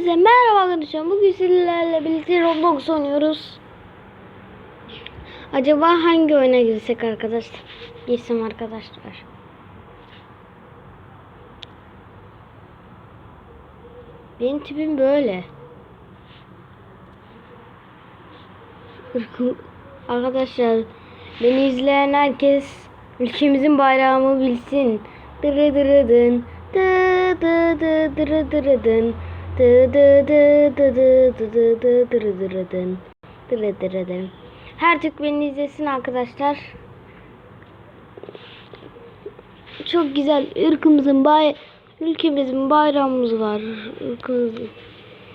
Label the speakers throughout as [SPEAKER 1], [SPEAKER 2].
[SPEAKER 1] Hepinize merhaba arkadaşlar. Bugün sizlerle birlikte Roblox oynuyoruz. Acaba hangi oyuna girsek arkadaşlar? Girsem arkadaşlar. Benim tipim böyle. Arkadaşlar beni izleyen herkes ülkemizin bayrağını bilsin. Dırı dırı dın. Dı dı dı dırı dırı dın. Her Türk beni izlesin arkadaşlar. Çok güzel ırkımızın bay ülkemizin bayramımız var. Ülkemizin.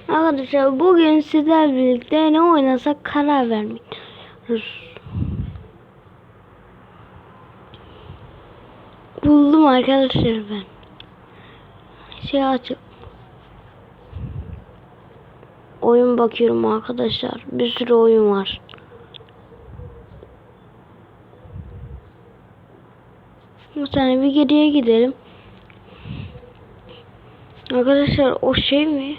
[SPEAKER 1] Arkadaşlar bugün sizlerle birlikte ne oynasak karar vermiyoruz. Buldum arkadaşlar ben. Şey açıp oyun bakıyorum arkadaşlar. Bir sürü oyun var. Bir tane bir geriye gidelim. Arkadaşlar o şey mi?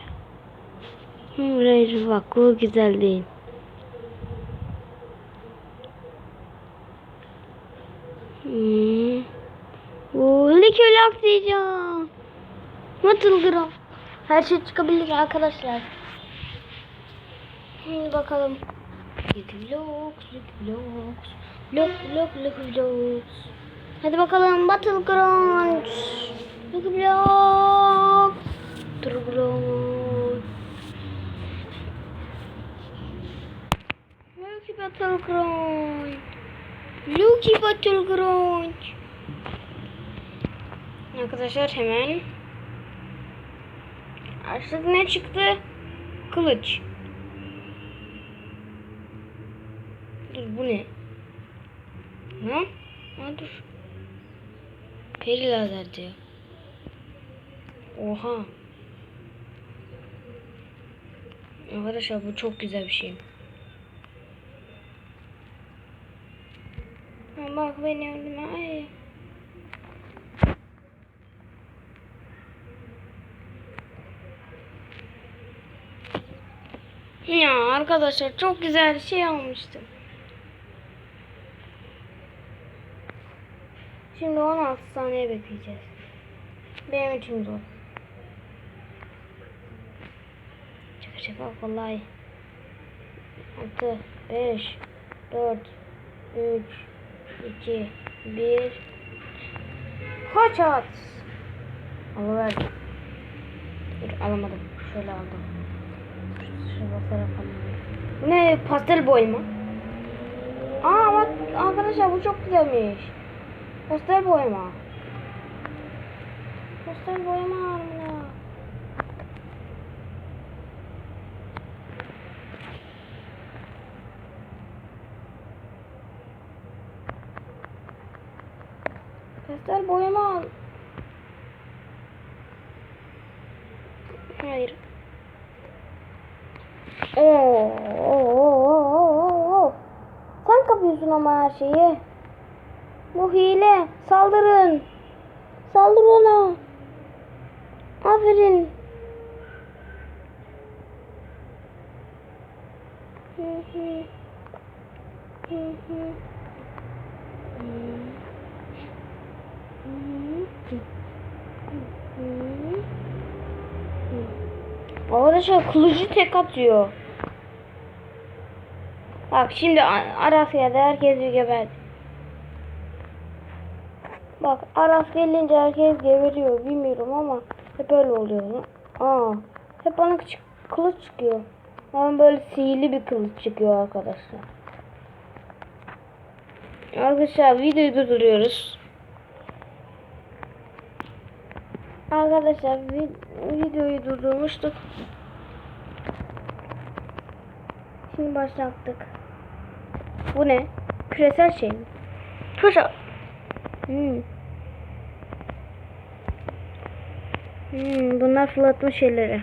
[SPEAKER 1] Hı, Hayır bak bu güzel değil. Hmm. Oo, helikopter atlayacağım. Battle Her şey çıkabilir arkadaşlar. Şimdi bakalım. Vlogs, vlogs, vlog, vlog, vlog, vlogs. Hadi bakalım Battlegrounds. Vlog, vlog. Battlegrounds. Lucky Battleground. Lucky Battleground. Arkadaşlar hemen Artık ne çıktı? Kılıç. Dur bu ne? Ha? Ha dur. Peri lazer diyor. Oha. Arkadaşlar bu çok güzel bir şey. Ha, Bak beni önüme. Ay. Ya arkadaşlar çok güzel şey almıştım. Şimdi 16 saniye bekleyeceğiz. Benim için zor. Şaka şaka kolay. 6, 5, 4, 3, 2, 1. Kaç at? Alıverdim. Dur alamadım. Şöyle aldım. Şöyle basarak ne? Pastel boy mu? Aa bak arkadaşlar bu çok güzelmiş. Pastel boyama. Pastel boyama armına. Pastel boyama. Hayır. Oo, oo, oo, oo, oo. Sen kapıyorsun ama her şeyi. Bu hile. Saldırın. Saldır ona. Aferin. Arkadaşlar kılıcı tek atıyor. Bak şimdi A- Arasya'da herkes bir geberdi. Bak Aras gelince herkes geberiyor bilmiyorum ama hep öyle oluyor. Aa, hep bana küçük kılıç çıkıyor. Ama böyle sihirli bir kılıç çıkıyor arkadaşlar. Arkadaşlar videoyu durduruyoruz. Arkadaşlar vi- videoyu durdurmuştuk. Şimdi başlattık. Bu ne? Küresel şey mi? Kuşa. Hmm, bunlar fırlatma şeyleri.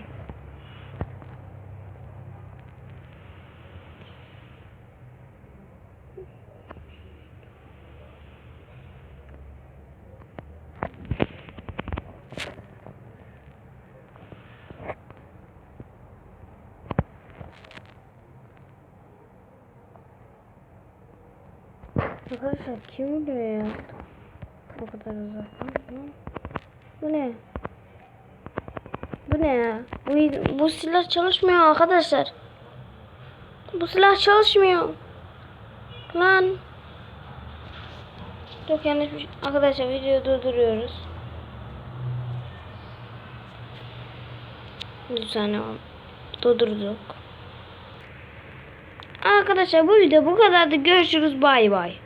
[SPEAKER 1] Arkadaşlar kim buraya yaptı? Bu kadar uzaktan. Bu ne? Bu ne ya? Bu, bu silah çalışmıyor arkadaşlar. Bu silah çalışmıyor. Lan. Çok yanlış bir şey. Arkadaşlar videoyu durduruyoruz. Bir saniye durdurduk. Arkadaşlar bu video bu kadardı. Görüşürüz. Bay bay.